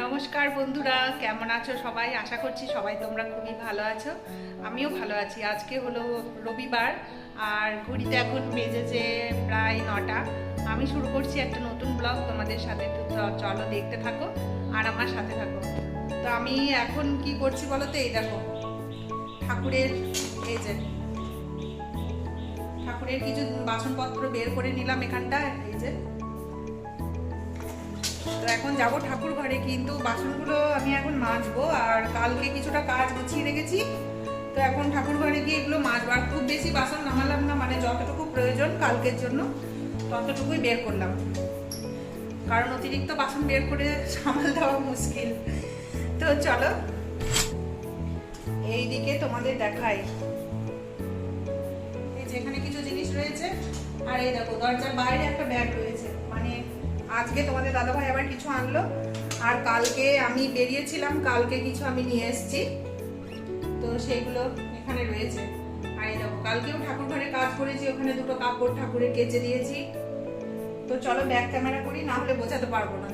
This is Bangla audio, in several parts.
নমস্কার বন্ধুরা, কেমন আছো সবাই? আশা করছি সবাই তোমরা খুবই ভালো আছো। আমিও ভালো আছি। আজকে হলো রবিবার, আর ঘড়িতে এখন বেজেছে প্রায় নটা। আমি শুরু করছি একটা নতুন ব্লগ, তোমাদের সাথে চলো দেখতে থাকো, আর আমার সাথে থাকো। তো আমি এখন কি করছি বলো তো? এই দেখো, ঠাকুরের এই যে, ঠাকুরের কিছু বাসনপত্র বের করে নিলাম এখানটা এই যে। তো এখন যাব ঠাকুর ঘরে, কিন্তু বাসনগুলো আমি এখন মাজবো আর কালকে কিছুটা কাজ গুছিয়ে রেখেছি। তো এখন ঠাকুর ঘরে গিয়ে এগুলো মাজবো। আর খুব বেশি বাসন নামালাম না মানে যতটুকু প্রয়োজন কালকের জন্য, ততটুকুই বের করলাম। কারণ অতিরিক্ত বাসন বের করে সামাল দেওয়া মুশকিল। তো চলো, এইদিকে তোমাদের দেখাই। যেখানে কিছু জিনিস রয়েছে। আর এই দেখো, দরজার বাইরে একটা ব্যাগ রয়েছে। মানে আজকে তোমাদের দাদাভাই আবার কিছু আনলো। আর কালকে আমি বেরিয়েছিলাম, কালকে কিছু আমি নিয়ে এসেছি। তো সেইগুলো এখানে রয়েছে। আর এই দেখো, কালকেও ঠাকুর ঘরে কাজ করেছি, ওখানে দুটো কাপড় ঠাকুরের কেচে দিয়েছি। তো চলো ব্যাক ক্যামেরা করি, না হলে বোঝাতে পারব না।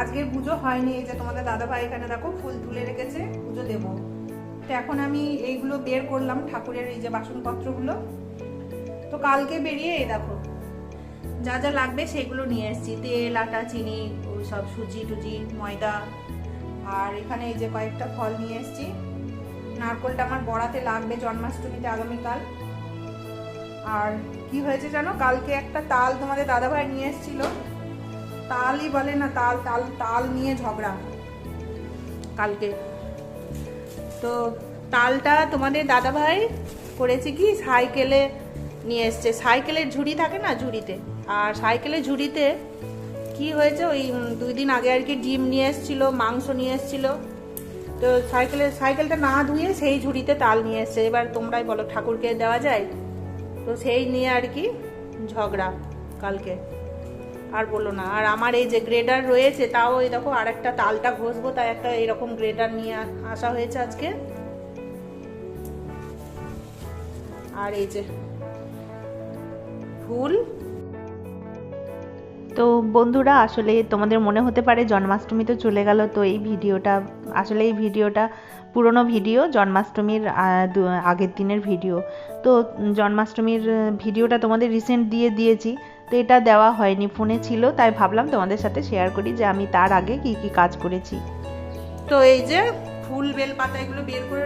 আজকে পুজো হয়নি, এই যে তোমাদের দাদাভাই এখানে দেখো ফুল তুলে রেখেছে, পুজো দেবো। তো এখন আমি এইগুলো বের করলাম ঠাকুরের এই যে বাসনপত্রগুলো। তো কালকে বেরিয়ে এই দেখো যা যা লাগবে সেগুলো নিয়ে এসেছি। তেল, আটা, চিনি সব সুজি টুজি, ময়দা। আর এখানে এই যে কয়েকটা ফল নিয়ে এসেছি। নারকলটা আমার বড়াতে লাগবে জন্মাষ্টমীতে আগামীকাল। আর কি হয়েছে জানো? কালকে একটা তাল তোমাদের দাদাভাই নিয়ে এসেছিল। তালই বলে না, তাল তাল তাল নিয়ে ঝগড়া। কালকে। তো তালটা তোমাদের দাদাভাই করেছে কি? সাইকেলে নিয়ে এসছে। সাইকেলের ঝুড়ি থাকে না ঝুড়িতে? আর সাইকেলের ঝুড়িতে কি হয়েছে? ওই দুই দিন আগে আর কি ডিম নিয়ে এসেছিল, মাংস নিয়ে এসেছিল। তো সাইকেলে, সাইকেলটা না ধুয়ে সেই ঝুড়িতে তাল নিয়ে এসছে। এবার তোমরাই বলো, ঠাকুরকে দেওয়া যায়? তো সেই নিয়ে আর কি ঝগড়া কালকে। আর বলো না, আর আমার এই যে গ্রেডার রয়েছে, তাও এই দেখো আর একটা তালটা ঘষবো, তাই একটা এরকম গ্রেডার নিয়ে আসা হয়েছে আজকে। আর এই যে ফুল তো বন্ধুরা, আসলে তোমাদের মনে হতে পারে জন্মাষ্টমী তো চলে গেল, তো এই ভিডিওটা, আসলে এই ভিডিওটা পুরনো ভিডিও, জন্মাষ্টমীর আগের দিনের ভিডিও। তো জন্মাষ্টমীর ভিডিওটা তোমাদের রিসেন্ট দিয়ে দিয়েছি, তো এটা দেওয়া হয়নি, ফোনে ছিল, তাই ভাবলাম তোমাদের সাথে শেয়ার করি যে আমি তার আগে কি কি কাজ করেছি। তো এই যে ফুল বেল পাতা এগুলো বের করে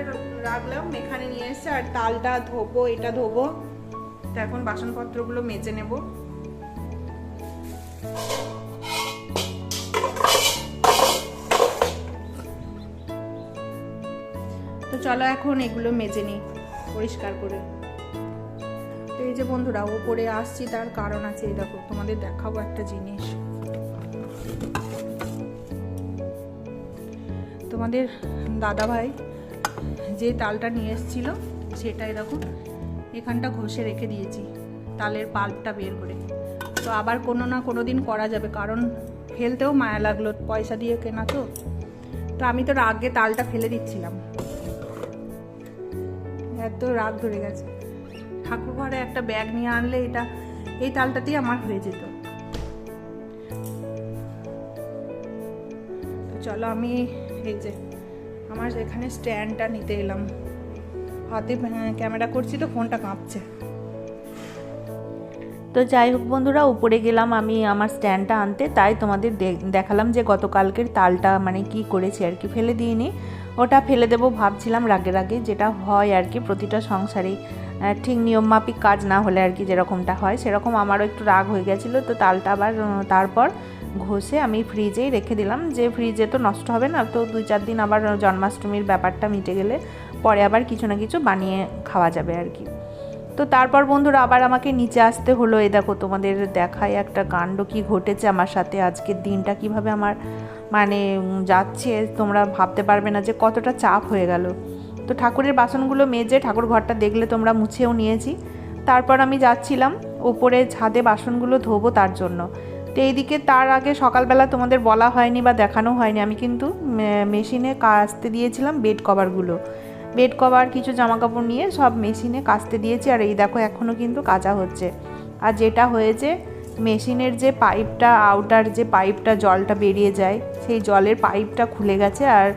রাখলাম, এখানে নিয়ে এসে আর তালটা ধোবো, এটা ধোবো। তো এখন বাসনপত্রগুলো মেজে নেব। তো চলো এখন এগুলো মেজে নিই, পরিষ্কার করে। তো এই যে বন্ধুরা ওপরে আসছি, তার কারণ আছে, এই দেখো, তোমাদের দেখাবো একটা জিনিস। তোমাদের দাদাভাই যে তালটা নিয়ে এসেছিল, সেটাই দেখুন এখানটা ঘষে রেখে দিয়েছি, তালের পাল্পটা বের করে। তো আবার কোনো না কোনো দিন করা যাবে, কারণ ফেলতেও মায়া লাগল, পয়সা দিয়ে কেনা তো। তো আমি তো রাগে তালটা ফেলে দিচ্ছিলাম। এত রাগ ধরে গেছে। ঠাকুর ঘরে একটা ব্যাগ নিয়ে আনলে এটা, এই তালটাতেই আমার হয়ে যেত। চলো আমি এই যে, আমার এখানে স্ট্যান্ডটা নিতে এলাম। হাতে ক্যামেরা করছি তো ফোনটা কাঁপছে। তো যাই হোক বন্ধুরা, উপরে গেলাম আমি আমার স্ট্যান্ডটা আনতে, তাই তোমাদের দেখালাম যে গতকালকের তালটা মানে কি করেছি আর কি, ফেলে দিইনি। ওটা ফেলে দেবো ভাবছিলাম রাগে রাগে, যেটা হয় আর কি, প্রতিটা সংসারেই ঠিক নিয়মমাফিক কাজ না হলে আর কি যেরকমটা হয়, সেরকম আমারও একটু রাগ হয়ে গেছিল, তো তালটা আবার তারপর ঘষে আমি ফ্রিজেই রেখে দিলাম, যে ফ্রিজে তো নষ্ট হবে না, তো দুই চার দিন আবার জন্মাষ্টমীর ব্যাপারটা মিটে গেলে পরে আবার কিছু না কিছু বানিয়ে খাওয়া যাবে আর কি। তো তারপর বন্ধুরা আবার আমাকে নিচে আসতে হলো। এ দেখো তোমাদের দেখায় একটা কাণ্ড কি ঘটেছে আমার সাথে। আজকের দিনটা কীভাবে আমার মানে যাচ্ছে তোমরা ভাবতে পারবে না যে কতটা চাপ হয়ে গেল। তো ঠাকুরের বাসনগুলো মেজে ঠাকুর ঘরটা দেখলে তোমরা মুছেও নিয়েছি। তারপর আমি যাচ্ছিলাম ওপরে ছাদে বাসনগুলো ধোবো তার জন্য। তো এইদিকে তার আগে সকালবেলা তোমাদের বলা হয়নি বা দেখানো হয়নি। আমি কিন্তু মেশিনে কাচতে দিয়েছিলাম বেড কভারগুলো। বেড কভার, কিছু জামা কাপড় নিয়ে সব মেশিনে কাচতে দিয়েছি আর এই দেখো এখনও কিন্তু কাচা হচ্ছে। আর যেটা হয়েছে, মেশিনের যে পাইপটা আউটার যে পাইপটা জলটা বেরিয়ে যায়, সেই জলের পাইপটা খুলে গেছে আর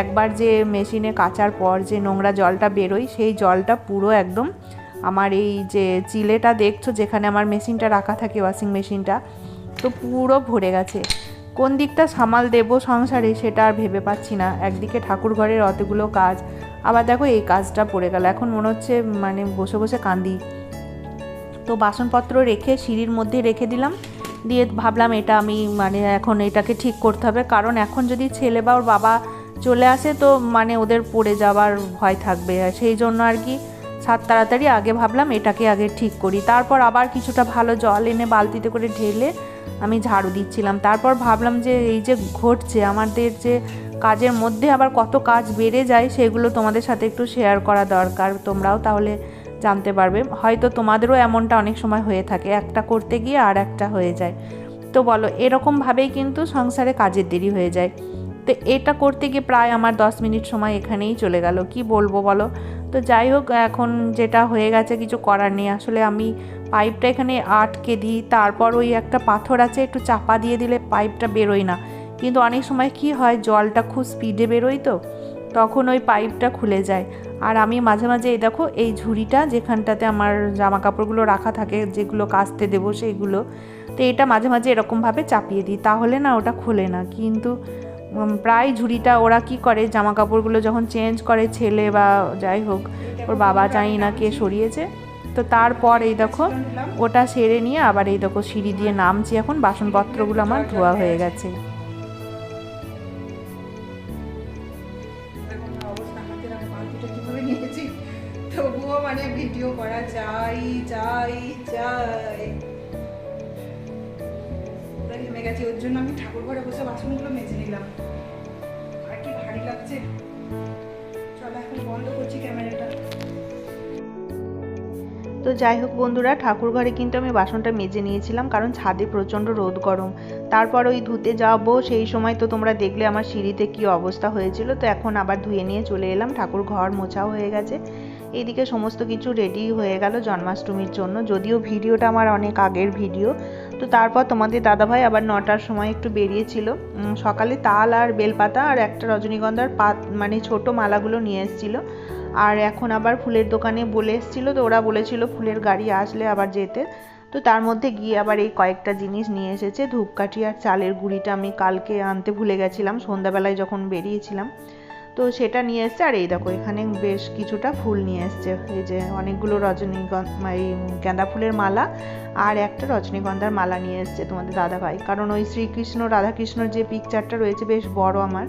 একবার যে মেশিনে কাচার পর যে নোংরা জলটা বেরোয়, সেই জলটা পুরো একদম আমার এই যে চিলেটা দেখছ, যেখানে আমার মেশিনটা রাখা থাকে ওয়াশিং মেশিনটা, তো পুরো ভরে গেছে। কোন দিকটা সামাল দেব সংসারে, সেটা আর ভেবে পাচ্ছি না। একদিকে ঠাকুর ঘরের অতগুলো কাজ আবার দেখো এই কাজটা পড়ে গেল। এখন মনে হচ্ছে মানে বসে বসে কান্দি। তো বাসনপত্র রেখে সিঁড়ির মধ্যে রেখে দিলাম। দিয়ে ভাবলাম এটা আমি মানে এখন এটাকে ঠিক করতে হবে। কারণ এখন যদি ছেলে বা ওর বাবা চলে আসে তো মানে ওদের পড়ে যাওয়ার ভয় থাকবে। সেই জন্য আর কি সাত তাড়াতাড়ি আগে ভাবলাম এটাকে আগে ঠিক করি। তারপর আবার কিছুটা ভালো জল এনে বালতিতে করে ঢেলে আমি ঝাড়ু দিচ্ছিলাম। তারপর ভাবলাম যে এই যে ঘটছে, আমাদের যে কাজের মধ্যে আবার কত কাজ বেড়ে যায় সেগুলো তোমাদের সাথে একটু শেয়ার করা দরকার। তোমরাও তাহলে জানতে পারবে। হয়তো তোমাদেরও এমনটা অনেক সময় হয়ে থাকে, একটা করতে গিয়ে আর একটা হয়ে যায়। তো বলো, এরকমভাবেই কিন্তু সংসারে কাজের দেরি হয়ে যায়। তো এটা করতে গিয়ে প্রায় আমার দশ মিনিট সময় এখানেই চলে গেল। কি বলব বলো? তো যাই হোক, এখন যেটা হয়ে গেছে কিছু করার নেই। আসলে আমি পাইপটা এখানে আটকে দিই। তারপর ওই একটা পাথর আছে, একটু চাপা দিয়ে দিলে পাইপটা বেরোয় না। কিন্তু অনেক সময় কি হয়, জলটা খুব স্পিডে বেরোয় তো, তখন ওই পাইপটা খুলে যায়। আর আমি মাঝে মাঝে এই দেখো, এই ঝুড়িটা যেখানটাতে আমার জামা কাপড়গুলো রাখা থাকে, যেগুলো কাচতে দেবো সেইগুলো, তো এটা মাঝে মাঝে এরকমভাবে চাপিয়ে দিই। তাহলে না ওটা খোলে না। কিন্তু প্রায় ঝুড়িটা ওরা কি করে জামা কাপড়গুলো যখন চেঞ্জ করে ছেলে বা যাই হোক, ওর বাবা জানি না কে সরিয়েছে, তো তারপর এই দেখো, ওটা সেরে নিয়ে আবার এই দেখো সিঁড়ি দিয়ে নামছি এখন, বাসনপত্রগুলো আমার ধোয়া হয়ে গেছে। চাই চাই। পুরো ঘেমে গেছে, ওর জন্য আমি ঠাকুর ঘরে বসে বাসনগুলো মেজে নিলাম। আর কি ভারী লাগছে। চলো, এখন বন্ধ করছি ক্যামেরাটা। তো যাই হোক বন্ধুরা, ঠাকুর ঘরে কিন্তু আমি বাসনটা মেজে নিয়েছিলাম, কারণ ছাদে প্রচণ্ড রোদ গরম। তারপর ওই ধুতে যাব, সেই সময় তো তোমরা দেখলে আমার সিঁড়িতে কি অবস্থা হয়েছিল। তো এখন আবার ধুয়ে নিয়ে চলে এলাম, ঠাকুর ঘর মোছাও হয়ে গেছে। এইদিকে সমস্ত কিছু রেডি হয়ে গেল জন্মাষ্টমীর জন্য, যদিও ভিডিওটা আমার অনেক আগের ভিডিও। তো তারপর তোমাদের দাদাভাই আবার নটার সময় একটু বেরিয়েছিল। সকালে তাল আর বেলপাতা আর একটা রজনীগন্ধার পাত মানে ছোট মালাগুলো নিয়ে এসেছিল। আর এখন আবার ফুলের দোকানে বলে এসেছিল, তো ওরা বলেছিল ফুলের গাড়ি আসলে আবার যেতে। তো তার মধ্যে গিয়ে আবার এই কয়েকটা জিনিস নিয়ে এসেছে, ধূপকাঠি আর চালের গুঁড়িটা আমি কালকে আনতে ভুলে গেছিলাম, সন্ধ্যাবেলায় যখন বেরিয়েছিলাম। তো সেটা নিয়ে এসছে, আর এই দেখো এখানে বেশ কিছুটা ফুল নিয়ে এসছে। এই যে অনেকগুলো রজনীগন্ধা, এই গাঁদা ফুলের মালা আর একটা রজনীগন্ধার মালা নিয়ে এসছে তোমাদের দাদাভাই। কারণ ওই শ্রীকৃষ্ণ, রাধাকৃষ্ণর যে পিকচারটা রয়েছে, বেশ বড় আমার।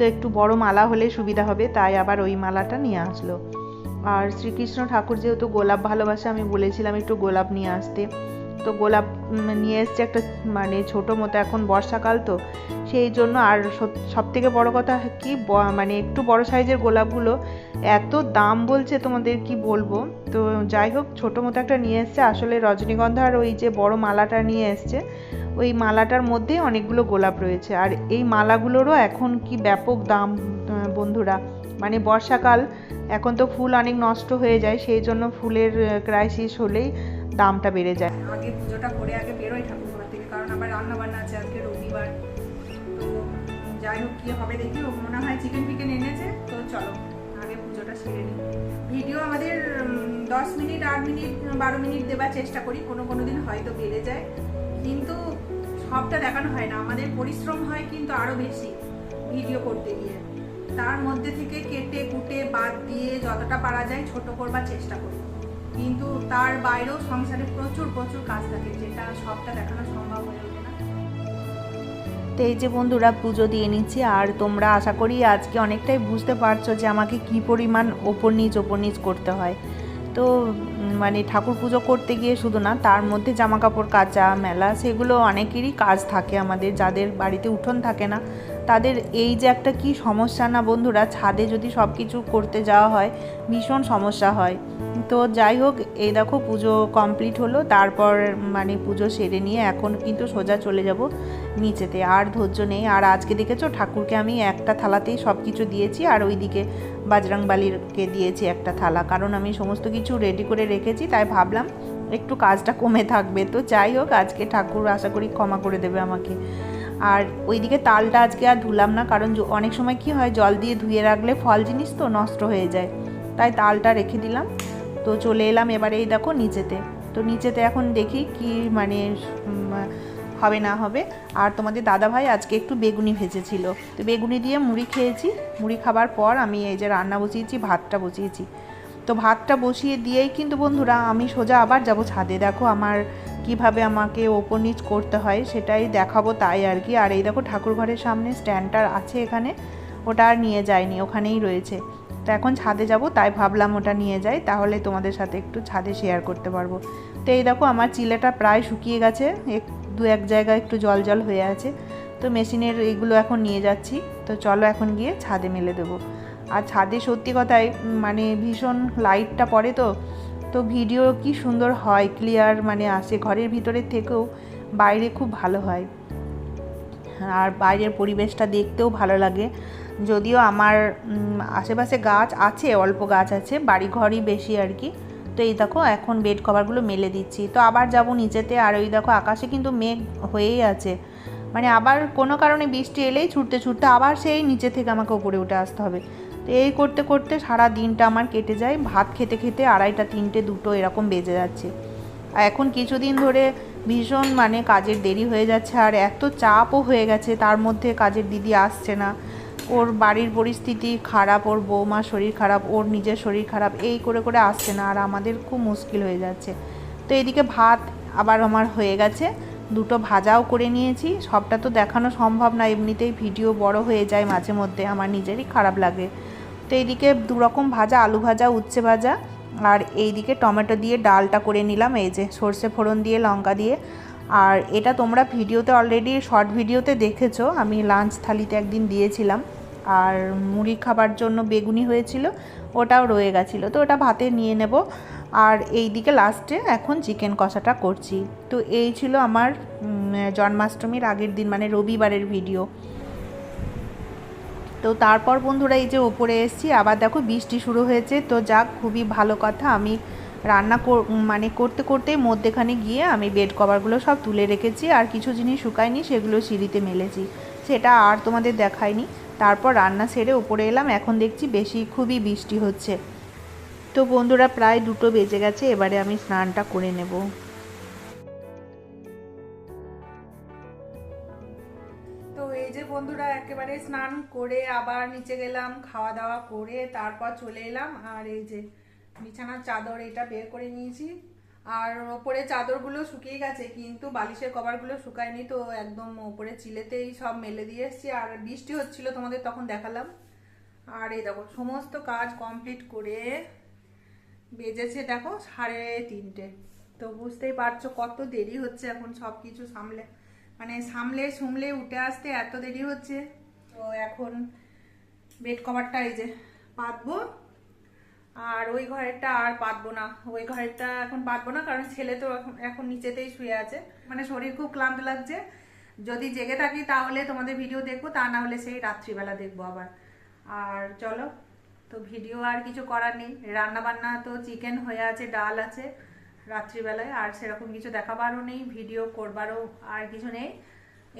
তো একটু বড় মালা হলে সুবিধা হবে, তাই আবার ওই মালাটা নিয়ে আসলো। আর শ্রীকৃষ্ণ ঠাকুর যেহেতু গোলাপ ভালোবাসে, আমি বলেছিলাম একটু গোলাপ নিয়ে আসতে। তো গোলাপ নিয়ে এসছে একটা মানে ছোট মতো, এখন বর্ষাকাল তো, সেই জন্য আর সব থেকে বড় কথা কি মানে একটু বড় সাইজের গোলাপগুলো এত দাম বলছে তোমাদের কি বলব? তো যাই হোক, ছোট মতো একটা নিয়ে এসছে। আসলে রজনীগন্ধা আর ওই যে বড় মালাটা নিয়ে এসছে ওই মালাটার মধ্যে অনেকগুলো গোলাপ রয়েছে। আর এই মালাগুলোরও এখন কি ব্যাপক দাম বন্ধুরা। মানে বর্ষাকাল, এখন তো ফুল অনেক নষ্ট হয়ে যায়, সেই জন্য ফুলের ক্রাইসিস হলেই দামটা বেড়ে যায়। আগে পুজোটা করে আগে বেরোই ঠাকুর ঘর থেকে, কারণ আমার রান্না বান্না আছে আজকে রবিবার। তো যাই হোক, কি হবে দেখি মনে হয় চিকেন ফিকেন এনেছে, তো চলো, আগে পুজোটা সেরে নিই। ভিডিও আমাদের দশ মিনিট, আট মিনিট, বারো মিনিট দেবার চেষ্টা করি, কোনো কোনো দিন হয়তো বেড়ে যায়। কিন্তু সবটা দেখানো হয় না। আমাদের পরিশ্রম হয় কিন্তু আরও বেশি ভিডিও করতে গিয়ে। তার মধ্যে থেকে কেটে কুটে বাদ দিয়ে যতটা পারা যায় ছোট করবার চেষ্টা করি। কিন্তু তার বাইরেও সংসারে প্রচুর প্রচুর কাজ থাকে যেটা সবটা দেখানো সম্ভব হয়ে ওঠে না। তো এই যে বন্ধুরা, পুজো দিয়ে নিচ্ছি। আর তোমরা আশা করি আজকে অনেকটাই বুঝতে পারছ যে আমাকে কি পরিমাণ ওপর নিচ ওপর নিচ করতে হয়। তো মানে ঠাকুর পুজো করতে গিয়ে শুধু না, তার মধ্যে জামা কাপড় কাচা, মেলা, সেগুলো অনেকেরই কাজ থাকে আমাদের, যাদের বাড়িতে উঠোন থাকে না। তাদের এই যে একটা কি সমস্যা না বন্ধুরা, ছাদে যদি সব কিছু করতে যাওয়া হয়, ভীষণ সমস্যা হয়। তো যাই হোক, এই দেখো পুজো কমপ্লিট হলো, তারপর মানে পুজো সেরে নিয়ে এখন কিন্তু সোজা চলে যাব নিচেতে। আর ধৈর্য নেই। আর আজকে দেখেছ, ঠাকুরকে আমি একটা থালাতেই সব কিছু দিয়েছি, আর ওইদিকে বাজরাংবালিরকে দিয়েছি একটা থালা। কারণ আমি সমস্ত কিছু রেডি করে রেখেছি, তাই ভাবলাম একটু কাজটা কমে থাকবে। তো যাই হোক, আজকে ঠাকুর আশা করি ক্ষমা করে দেবে আমাকে। আর ওইদিকে তালটা আজকে আর ধুলাম না, কারণ অনেক সময় কি হয়, জল দিয়ে ধুয়ে রাখলে ফল জিনিস তো নষ্ট হয়ে যায়। তাই তালটা রেখে দিলাম। তো চলে এলাম এবারে এই দেখো নিচেতে। তো নিচেতে এখন দেখি কি মানে হবে না হবে। আর তোমাদের দাদা ভাই আজকে একটু বেগুনি ভেজেছিল। তো বেগুনি দিয়ে মুড়ি খেয়েছি। মুড়ি খাবার পর আমি এই যে রান্না বসিয়েছি, ভাতটা বসিয়েছি। তো ভাতটা বসিয়ে দিয়েই কিন্তু বন্ধুরা আমি সোজা আবার যাব ছাদে। দেখো আমার কীভাবে আমাকে ওপর নিচ করতে হয় সেটাই দেখাবো তাই আর কি। আর এই দেখো ঠাকুর ঘরের সামনে স্ট্যান্ডটার আছে এখানে। ওটা আর নিয়ে যায়নি ওখানেই রয়েছে। তো এখন ছাদে যাব তাই ভাবলাম ওটা নিয়ে যাই তাহলে তোমাদের সাথে একটু ছাদে শেয়ার করতে পারব। তো এই দেখো আমার চিলেটা প্রায় শুকিয়ে গেছে এক দু এক জায়গায় একটু জল জল হয়ে আছে। তো মেশিনের এইগুলো এখন নিয়ে যাচ্ছি তো চলো এখন গিয়ে ছাদে মেলে দেবো। আর ছাদে সত্যি উম, মানে ভীষণ লাইটটা পড়ে তো তো ভিডিও কি সুন্দর হয় ক্লিয়ার মানে আসে। ঘরের ভিতরের থেকেও বাইরে খুব ভালো হয়। আর বাইরের পরিবেশটা দেখতেও ভালো লাগে। যদিও আমার আশেপাশে গাছ আছে, অল্প গাছ আছে বাড়ি ঘরই বেশি আর কি। তো এই দেখো, এখন বেড কভারগুলো মেলে দিচ্ছি। তো আবার যাব নিচেতে, আর ওই দেখো আকাশে কিন্তু মেঘ হয়েই আছে। মানে আবার কোনো কারণে বৃষ্টি এলেই ছুটতে ছুটতে আবার সেই নিচে থেকে আমাকে উপরে উঠে আসতে হবে। তো এই করতে করতে সারা দিনটা আমার কেটে যায়। ভাত খেতে খেতে আড়াইটা, তিনটে, দুটো এরকম বেজে যাচ্ছে। আর এখন কিছুদিন ধরে ভীষণ মানে কাজের দেরি হয়ে যাচ্ছে আর এত চাপও হয়ে গেছে, তার মধ্যে কাজের দিদি আসছে না। ওর বাড়ির পরিস্থিতি খারাপ, ওর বৌমার শরীর খারাপ, ওর নিজের শরীর খারাপ, এই করে করে আসছে না আর আমাদের খুব মুশকিল হয়ে যাচ্ছে। তো এদিকে ভাত আবার আমার হয়ে গেছে। দুটো ভাজাও করে নিয়েছি। সবটা তো দেখানো সম্ভব না, এমনিতেই ভিডিও বড় হয়ে যায় মাঝে মধ্যে, আমার নিজেরই খারাপ লাগে। তো এইদিকে দু রকম ভাজা, আলু ভাজা, উচ্ছে ভাজা, আর এইদিকে টমেটো দিয়ে ডালটা করে নিলাম, এই যে সর্ষে ফোড়ন দিয়ে, লঙ্কা দিয়ে। আর এটা তোমরা ভিডিওতে অলরেডি শর্ট ভিডিওতে দেখেছ, আমি লাঞ্চ থালিতে একদিন দিয়েছিলাম। আর মুড়ি খাবার জন্য বেগুনি হয়েছিল, ওটাও রয়ে গেছিল। তো ওটা ভাতে নিয়ে নেব। আর এই দিকে লাস্টে এখন চিকেন কষাটা করছি। তো এই ছিল আমার জন্মাষ্টমীর আগের দিন মানে রবিবারের ভিডিও তো তারপর বন্ধুরা এই যে ওপরে এসেছি, আবার দেখো বৃষ্টি শুরু হয়েছে। তো যাক, খুবই ভালো কথা। আমি রান্না মানে করতে করতে মধ্যেখানে গিয়ে আমি বেড কভারগুলো সব তুলে রেখেছি। আর কিছু জিনিস শুকায়নি, সেগুলো সিঁড়িতে মেলেছি। সেটা আর তোমাদের দেখায়নি তারপর রান্না সেরে উপরে এলাম। এখন দেখছি বেশি খুবই বৃষ্টি হচ্ছে। তো বন্ধুরা, প্রায় দুটো বেজে গেছে, এবারে আমি স্নানটা করে নেব। তো এই যে বন্ধুরা, একেবারে স্নান করে আবার নিচে গেলাম, খাওয়া দাওয়া করে তারপর চলে এলাম। আর এই যে বিছানার চাদর এটা বের করে নিয়েছি। আর ওপরে চাদরগুলো শুকিয়ে গেছে, কিন্তু বালিশের কভারগুলো শুকায়নি, তো একদম ওপরে চিলেতেই সব মেলে দিয়ে এসেছি। আর বৃষ্টি হচ্ছিল তোমাদের তখন দেখালাম। আর এই দেখো, সমস্ত কাজ কমপ্লিট করে বেজেছে দেখো সাড়ে তিনটে। তো বুঝতেই পারছ কত দেরি হচ্ছে এখন সব কিছু সামলে। মানে সামলে সুমলে উঠে আসতে এত দেরি হচ্ছে। তো এখন বেড কভারটা এই যে পাতবো। আর ওই ঘরেরটা আর পাতবো না। ওই ঘরেরটা এখন পাতবো না কারণ ছেলে তো এখন নিচেতেই শুয়ে আছে। মানে শরীর খুব ক্লান্ত লাগছে। যদি জেগে থাকি তাহলে তোমাদের ভিডিও দেখব, তা না হলে সেই রাত্রিবেলা দেখব আবার। আর চলো। তো ভিডিও আর কিছু করার নেই। রান্নাবান্না তো চিকেন হয়ে আছে, ডাল আছে রাত্রিবেলায়, আর সেরকম কিছু দেখাবারও নেই, ভিডিও করবারও আর কিছু নেই।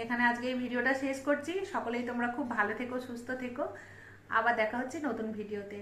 এখানে আজকে এই ভিডিওটা শেষ করছি। সকলেই তোমরা খুব ভালো থেকো, সুস্থ থেকো। আবার দেখা হচ্ছে নতুন ভিডিওতে।